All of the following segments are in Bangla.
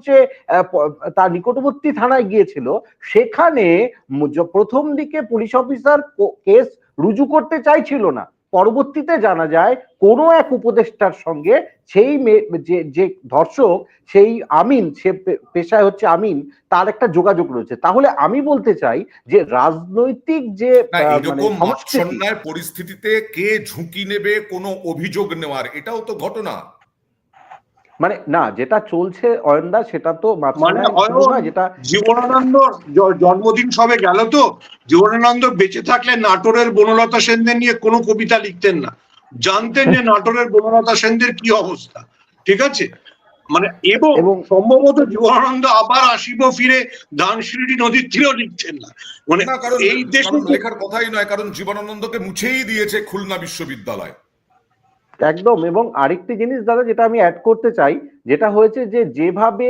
হচ্ছে তার নিকটবর্তী থানায় গিয়েছিল সেখানে প্রথম দিকে পুলিশ অফিসার কেস রুজু করতে চাইছিল না। পরবর্তীতে জানা যায় কোনো এক উপদেষ্টার সঙ্গে সেই যে যে ধর্ষক সেই আমিন সে পেশায় হচ্ছে আমিন তার একটা যোগাযোগ রয়েছে। তাহলে আমি বলতে চাই যে রাজনৈতিক যে মানে পরিস্থিতিতে কে ঝুঁকি নেবে কোনো অভিযোগ নেওয়ার এটাও তো ঘটনা। মানে না যেটা চলছে অয়নদা সেটা তো মানে যেটা জীবনানন্দ জন্মদিন সবে গেল তো? জীবনানন্দ বেঁচে থাকলে নাটোরের বনলতা সেনদের নিয়ে কোনো কবিতা লিখতেন না। জানতেন যে নাটোরের বনলতা সেনদের কি অবস্থা ঠিক আছে? মানে এবং এবং- সম্ভবত জীবনানন্দ আবার আসিব ফিরে ধানসিঁড়ি নদীর তীরেও লিখছেন না। মানে এই দেশে লেখার কথাই নয় কারণ জীবনানন্দকে মুছেই দিয়েছে খুলনা বিশ্ববিদ্যালয়। একদম, এবং আরেকটি জিনিস দাদা যেটা আমি অ্যাড করতে চাই, যেটা হয়েছে যে যেভাবে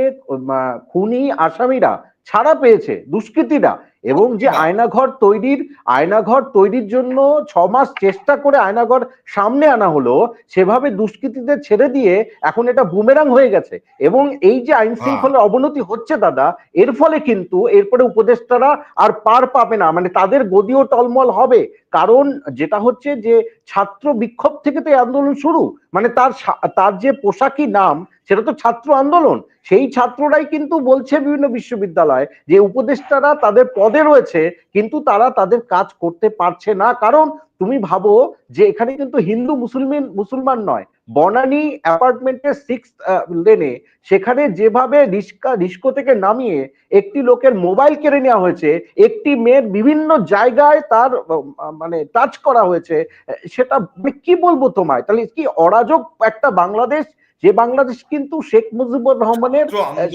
খুনি আসামিরা ছাড়া পেয়েছে, দুষ্কৃতীরা এবং যে আয়নাঘর তৈরির আয়নাঘর তৈরির জন্য ছ মাস চেষ্টা করে আয়নাঘর সামনে আনা হলো সেভাবে দুষ্কৃতীদের ছেড়ে দিয়ে এখন এটা বুমেরাং হয়ে গেছে। এবং এই যে আইন শৃঙ্খলার অবনতি হচ্ছে দাদা এর ফলে কিন্তু এরপরে উপদেষ্টারা আর পার পাবে না। মানে তাদের গদিও টলমল হবে। কারণ যেটা হচ্ছে যে ছাত্র বিক্ষোভ থেকে তো এই আন্দোলন শুরু। মানে তার তার যে পোশাকি নাম সেটা তো ছাত্র আন্দোলন। সেই ছাত্ররাই কিন্তু বলছে বিভিন্ন বিশ্ববিদ্যালয় যে উপদেষ্টারা তাদের পদে রয়েছে, কিন্তু তারা তাদের কাজ করতে পারছে না। কারণ তুমি ভাবো যে এখানে কিন্তু হিন্দু মুসলমান মুসলমান নয়। বনানী অ্যাপার্টমেন্টের সিক্স লেনে সেখানে যেভাবে রিস্কা, রিস্কো থেকে নামিয়ে একটি লোকের মোবাইল কেড়ে নেওয়া হয়েছে, একটি মেয়ের বিভিন্ন জায়গায় তার মানে টাচ করা হয়েছে সেটা মানে কি বলব তোমায়? তাহলে কি অরাজক একটা বাংলাদেশ যে বাংলাদেশ কিন্তু শেখ মুজিবুর রহমানের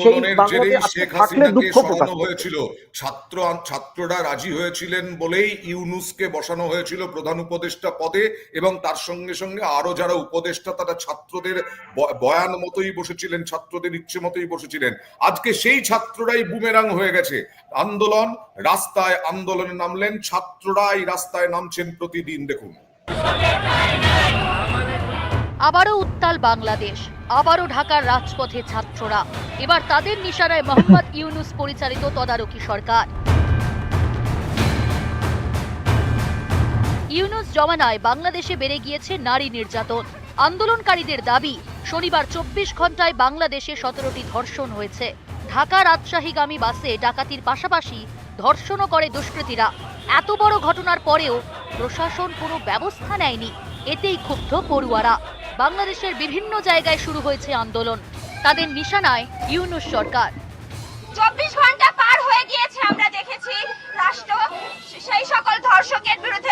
সেই বাংলাদেশ থাকলে দুঃখ প্রকাশ হয়েছিল। ছাত্র ছাত্ররা রাজি হয়েছিলেন বলেই ইউনুসকে বসানো হয়েছিল প্রধান উপদেষ্টা পদে এবং তার সঙ্গে সঙ্গে আরও যারা উপদেষ্টা তারা ছাত্রদের বয়ান মতোই বসেছিলেন ছাত্রদের ইচ্ছে মতোই বসেছিলেন। আজকে সেই ছাত্ররাই বুমেরাং হয়ে গেছে। আন্দোলন রাস্তায় আন্দোলনে নামলেন ছাত্ররাই রাস্তায় নামছেন প্রতিদিন দেখুন। আবারও উত্তাল বাংলাদেশ। আবারও ঢাকার রাজপথে ছাত্ররা। এবার তাদের নিশানায় মোহাম্মদ ইউনুস পরিচালিত তদারকি সরকার। ইউনুস জমানায় বাংলাদেশে বেড়ে গিয়েছে নারী নির্যাতন। আন্দোলনকারীদের দাবি, শনিবার চব্বিশ ঘন্টায় বাংলাদেশে সতেরোটি ধর্ষণ হয়েছে। ঢাকা রাজশাহীগামী বাসে ডাকাতির পাশাপাশি ধর্ষণও করে দুষ্কৃতীরা। এত বড় ঘটনার পরেও প্রশাসন কোনো ব্যবস্থা নেয়নি। এতেই ক্ষুব্ধ পড়ুয়ারা। বাংলাদেশের বিভিন্ন জায়গায় শুরু হয়েছে আন্দোলন। তাদের নিশানায় ইউনুস সরকার। চব্বিশ ঘণ্টা পার হয়ে গিয়েছে আমরা দেখেছি, রাষ্ট্র, সেই সকল ধর্ষকের বিরুদ্ধে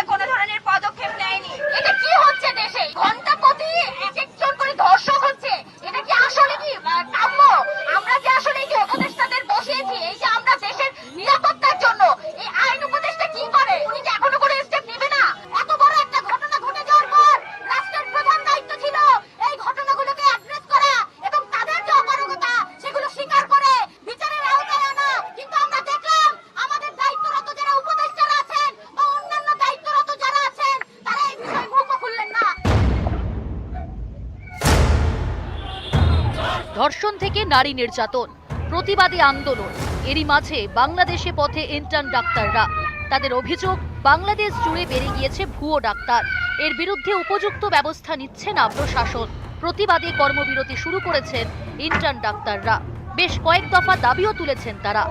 নারী নির্যাতন, প্রতিবাদী আন্দোলন। এরই মাঝে বাংলাদেশে পথে ইন্টার্ন ডাক্তাররা। তাদের অভিযোগ, বাংলাদেশ জুড়ে বেড়ে গিয়েছে ভুয়ো ডাক্তার। এর বিরুদ্ধে উপযুক্ত ব্যবস্থা নিচ্ছে না প্রশাসন। প্রতিবাদে কর্মবিরতি শুরু করেছেন ইন্টার্ন ডাক্তাররা। বেশ কয়েক দফা দাবিও তুলেছেন তারা।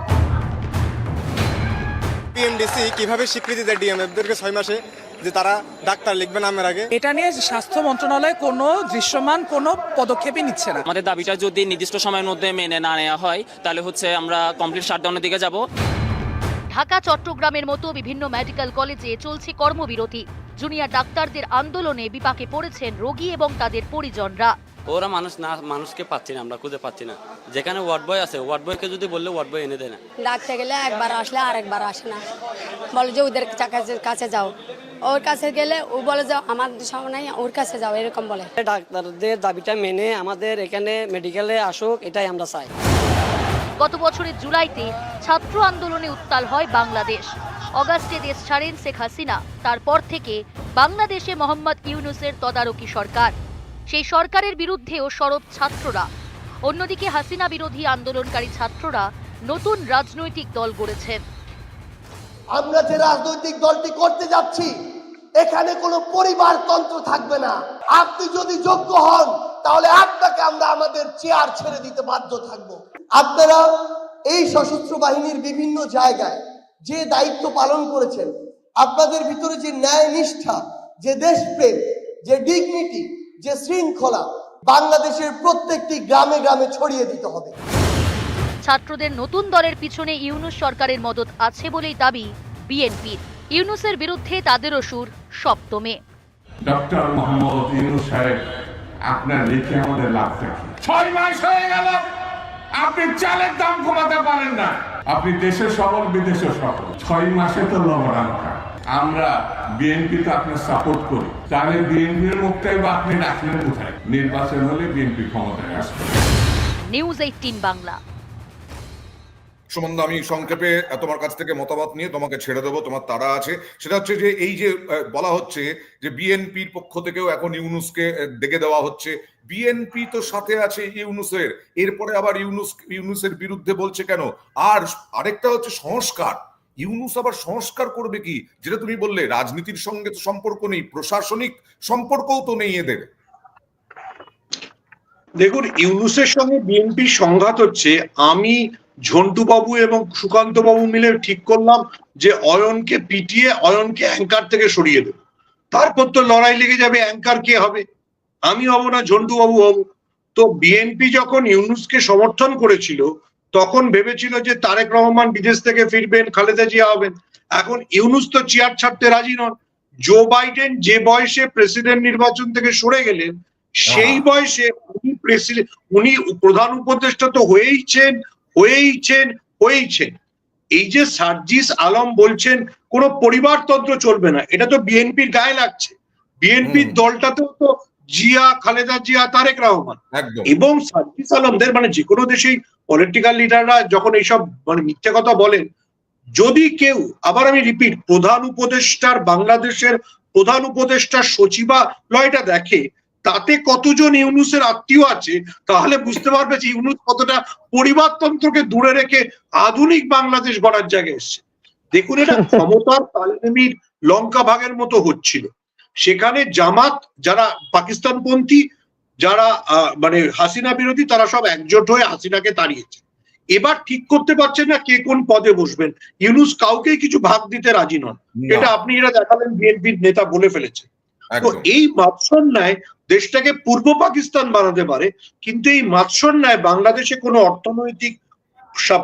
পিএমডিসি কীভাবে স্বীকৃতি দেয় ডিএমএফদেরকে ছয় মাসে যে তারা ডাক্তার লিখবে নামের আগে। এটা নিয়ে স্বাস্থ্য মন্ত্রণালয় কোনো দৃশ্যমান কোনো পদক্ষেপই নিচ্ছে না। আমাদের দাবিটা যদি নির্দিষ্ট সময়ের মধ্যে মেনে না নেওয়া হয় তাহলে হচ্ছে আমরা কমপ্লিট শাটডাউনের দিকে যাব। ঢাকা চট্টগ্রামের মতো বিভিন্ন মেডিকেল কলেজে চলছে কর্মবিরতি। জুনিয়র ডাক্তারদের আন্দোলনে বিপাকে পড়েছেন রোগী এবং তাদের পরিজনরা। ওরা মানুষ না মানুষকে পাচ্ছি না আমরা খুঁজে পাচ্ছি না। যেখানে ওয়ার্ড বয় আছে ওয়ার্ড বয়কে যদি বললে ওয়ার্ড বয় এনে দেয় না। ডাকতে গেলে একবার আসলে আরেকবার আসে না। বলে যে ওদের কাছে কাছে যাও। ওর কাছে গেলে ও বলে যাও আমার সময় নাই ওর কাছে যাও এরকম বলে। ডাক্তারদের দাবিটা মেনে আমাদের এখানে মেডিকেলে আসুক এটাই আমরা চাই। গত বছরের জুলাইতে ছাত্র আন্দোলনে উত্তাল হয় বাংলাদেশ। অগাস্টে দেশ ছাড়েন শেখ হাসিনা। তারপর থেকে বাংলাদেশে মোহাম্মদ ইউনুসের তদারকি সরকার। সেই সরকারের বিরুদ্ধেও সরব ছাত্ররা। অন্যদিকে হাসিনা বিরোধী আন্দোলনকারী ছাত্ররা নতুন রাজনৈতিক দল গড়েছে আমরা যে রাজনৈতিক দলটি করতে যাচ্ছি এখানে কোনো পরিবারতন্ত্র থাকবে না। আপনি যদি যোগ্য হন, তাহলে আপনাকে আমরা আমাদের চেয়ার ছেড়ে দিতে বাধ্য থাকব। আপনারা এই সশস্ত্র বাহিনীর বিভিন্ন জায়গায় যে দায়িত্ব পালন করেছেন, আপনাদের ভিতরে যে ন্যায় নিষ্ঠা, যে দেশপ্রেম, যে ডিগনিটি যে শৃঙ্খলা, বাংলাদেশের প্রত্যেকটি গ্রামে গ্রামে ছড়িয়ে দিতে হবে। ছাত্রদের নতুন দলের পিছনে ইউনুস সরকারের মদত আছে বলেই দাবি বিএনপির। ইউনুসের বিরুদ্ধে তাদেরও সুর। সপ্তমে। ডক্টর মোহাম্মদ ইউনুস সাহেব আপনার লিখে আমাদের লাভটা কি? ছয় মাস হয়ে গেল আপনি চালের দাম কমাতে পারেন না। আপনি দেশে সফল বিদেশে সফল ছয় মাসে তো লবণাঙ্কা আমরা বিএনপি তো আপনার সাপোর্ট করি। তাহলে বিএনপির মুখটাই বা আপনি রাখলেন কোথায়? নির্বাচন হলে বিএনপি ক্ষমতায় আসবে। News eighteen Bangla. সুমন্দা আমি সংক্ষেপে তোমার কাছ থেকে মতামত নিয়ে তোমাকে ছেড়ে দেবো, তোমার তারা আছে। সেটা হচ্ছে যে, এই যে বলা হচ্ছে যে, বিএনপির পক্ষ থেকেও এখন ইউনুসকে ডেকে দেওয়া হচ্ছে। বিএনপি তো সাথে আছে ইউনুসের। এরপরে আবার ইউনুস, ইউনুসের বিরুদ্ধে বলছে কেন? আর আরেকটা হচ্ছে সংস্কার। ইউনুস আবার সংস্কার করবে কি? যেটা তুমি বললে, রাজনীতির সঙ্গে তো সম্পর্ক নেই, প্রশাসনিক সম্পর্কও তো নেই এদের। দেখুন, ইউনুসের সঙ্গে বিএনপির সংঘাত হচ্ছে, আমি ঝন্টু বাবু এবং সুকান্ত বাবু মিলে ঠিক করলাম যে অয়নকে পিটিয়ে অয়নকে অ্যাঙ্কার থেকে সরিয়ে দেব। তারপর তো লড়াই লেগে যাবে অ্যাঙ্কার কে হবে? আমি হব না ঝন্টু বাবু হব। তো বিএনপি যখন ইউনুসকে সমর্থন করেছিল তখন ভেবেছিল যে তারেক রহমান বিদেশ থেকে ফিরবেন খালেদা জিয়া হবেন। এখন ইউনুস তো চেয়ার ছাড়তে রাজি নন। জো বাইডেন যে বয়সে প্রেসিডেন্ট নির্বাচন থেকে সরে গেলেন সেই বয়সে উনি প্রেসিডেন্ট উনি প্রধান উপদেষ্টা তো হয়েইছেন। হয়েইছেন হয়েইছেন এই যে সার্জিস আলম বলছেন কোনো পরিবারতন্ত্র চলবে না। এটা তো বিএনপির গায়ে লাগছে। বিএনপির। দলটাতেও তো জিয়া খালেদা জিয়া তারেক রহমান। একদম। এবং সার্জিস আলমদের মানে যে কোনো দেশেই পলিটিক্যাল লিডাররা যখন এইসব মানে মিথ্যে কথা বলেন যদি কেউ আবার আমি রিপিট প্রধান উপদেষ্টার বাংলাদেশের প্রধান উপদেষ্টার সচিবালয়টা দেখে তাতে কতজন ইউনুসের আত্মীয় আছে তাহলে বুঝতে পারবে যে ইউনুস কতটা পরিবারতন্ত্রকে দূরে রেখে আধুনিক বাংলাদেশ গড়ার জায়গায় এসছে। দেখুন এটা ক্ষমতার তালমির লঙ্কা ভাগের মতো হচ্ছিল। সেখানে জামাত যারা পাকিস্তানপন্থী যারা আহ, মানে হাসিনা বিরোধী তারা সব একজোট হয়ে হাসিনাকে তাড়িয়েছে। এবার ঠিক করতে পারছেন না কে কোন পদে বসবেন। ইউনুস কাউকেই কিছু ভাগ দিতে রাজি নন। এটা আপনি এটা দেখালেন বিএনপির নেতা বলে ফেলেছে। তো এই মাৎসন্যায় দেশটাকে পূর্ব পাকিস্তান বানাতে পারে কিন্তু এই মাৎসন্যায় বাংলাদেশে কোনো অর্থনৈতিক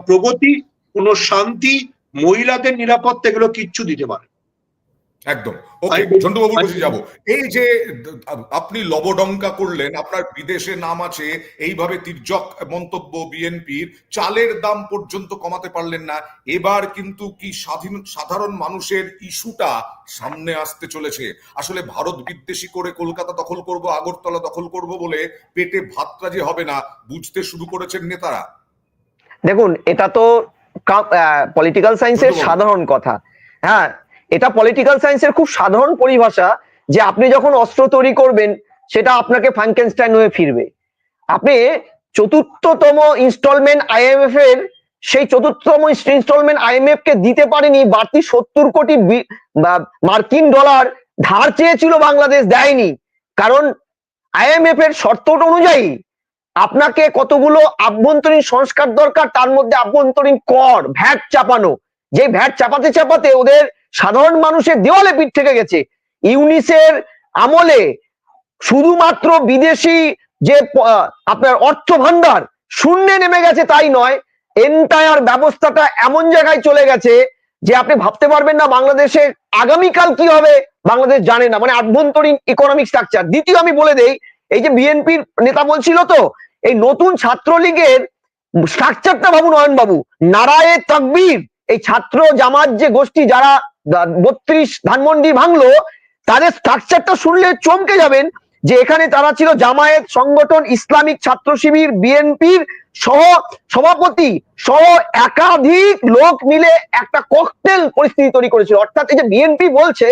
প্রগতি কোনো শান্তি মহিলাদের নিরাপত্তা এগুলো কিচ্ছু দিতে পারে। একদম। ওকে ঝন্টুবাবুর কাছে যাব। এই যে আপনি লবডঙ্কা করলেন আপনার বিদেশে নাম আছে এইভাবে তির্যক মন্তব্য বিএনপির চালের দাম পর্যন্ত কমাতে পারলেন না এবার কিন্তু কি স্বাধীন সাধারণ মানুষের ইস্যুটা সামনে আসতে চলেছে? আসলে ভারত বিদ্বেষী করে কলকাতা দখল করব আগরতলা দখল করব বলে পেটে ভাতটা যে হবে না বুঝতে শুরু করেছেন নেতারা। দেখুন এটা তো পলিটিক্যাল সায়েন্সের সাধারণ কথা। হ্যাঁ এটা পলিটিক্যাল সায়েন্সের খুব সাধারণ পরিভাষা যে আপনি যখন অস্ত্র তৈরি করবেন, সেটা আপনাকে ফ্রাঙ্কেনস্টাইন হয়ে ফিরবে। আপনি চতুর্থতম ইনস্টলমেন্ট আইএমএফ এর, সেই চতুর্থতম ইনস্টলমেন্ট আইএমএফ কে দিতে পারেনি, বাড়তি সত্তর কোটি মার্কিন ডলার ধার চেয়েছিল বাংলাদেশ দেয়নি। কারণ আইএমএফ এর শর্ত অনুযায়ী আপনাকে কতগুলো আভ্যন্তরীণ সংস্কার দরকার, তার মধ্যে আভ্যন্তরীণ কর, ভ্যাট চাপানো। যে ভ্যাট চাপাতে চাপাতে ওদের সাধারণ মানুষের দেওয়ালে পিঠ থেকে গেছে। ইউনিসের আমলে শুধুমাত্র বিদেশি যে আপনার অর্থ ভান্ডার শূন্যে নেমে গেছে তাই নয় এন্টায়ার ব্যবস্থাটা এমন জায়গায় চলে গেছে যে আপনি ভাবতে পারবেন না বাংলাদেশে আগামীকাল কি হবে, বাংলাদেশ জানে না। মানে আভ্যন্তরীণ ইকোনমিক স্ট্রাকচার দ্বিতীয় আমি বলে দেই, এই যে বিএনপির নেতা বলছিল তো, এই নতুন ছাত্রলীগের স্ট্রাকচারটা ভাবুন নয়ন বাবু নারায়ে তকবীর, এই ছাত্র জামাত যে গোষ্ঠী যারা বত্রিশ ধানমন্ডি ভাঙলো তাদের স্ট্রাকচারটা শুনলে চমকে যাবেন যে এখানে তারা ছিল জামায়াত সংগঠন ইসলামিক ছাত্র শিবির বিএনপির সহ সভাপতি সহ একাধিক লোক মিলে একটা ককটেল পরিস্থিতি তৈরি করেছিল। অর্থাৎ এই যে বিএনপি বলছে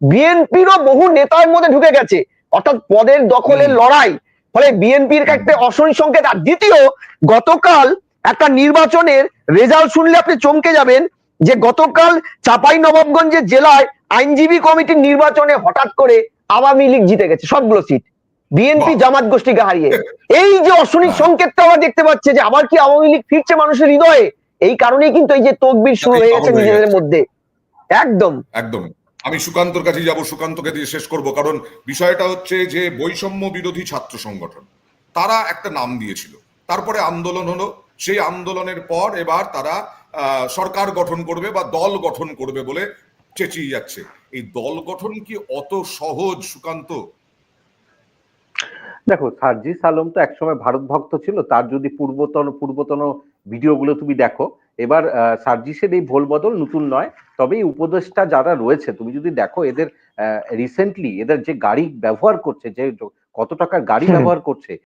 বিএনপিরও বহু নেতার মধ্যে ঢুকে গেছে। অর্থাৎ পদের দখলের লড়াই ফলে বিএনপির একটা অশনি সংকেত। আর দ্বিতীয় গতকাল একটা নির্বাচনের রেজাল্ট শুনলে আপনি চমকে যাবেন যে গতকাল চাপাই নবাবগঞ্জের জেলায় আইনজীবী কমিটির নির্বাচনে হঠাৎ করে আওয়ামী লীগ জিতে গেছে সবগুলো সিট। বিএনপি জামাত গোষ্ঠীকে হারিয়ে। এই যে অশনিক সংকেতটা আমরা দেখতে পাচ্ছি যে আবার কি আওয়ামী লীগ ফিরছে মানুষের হৃদয়ে? এই কারণেই কিন্তু এই যে তকবির শুরু হয়ে গেছে নিজেদের মধ্যে। একদম। একদম। আমি সুকান্তর কাছে যাব সুকান্তকে দিয়ে শেষ করব কারণ বিষয়টা হচ্ছে যে বৈষম্য বিরোধী ছাত্র সংগঠন তারা একটা নাম দিয়েছিল। তারপরে আন্দোলন হলো সেই আন্দোলনের পর এবার তারা সরকার গঠন করবে বা দল গঠন করবে বলে চেঁচিয়ে যাচ্ছে। এই দল গঠন কি অত সহজ সুকান্ত? দেখো সার্জিস আলম তো একসময় ভারত ভক্ত ছিল তার যদি পূর্বতন পূর্বতন ভিডিওগুলো তুমি দেখো এবার আহ, সার্জিসের এই ভোল বদল নতুন নয় তবে এই উপদেষ্টা যারা রয়েছে তুমি যদি দেখো এদের রিসেন্টলি এদের যে গাড়ি ব্যবহার করছে যে কত টাকার গাড়ি ব্যবহার করছে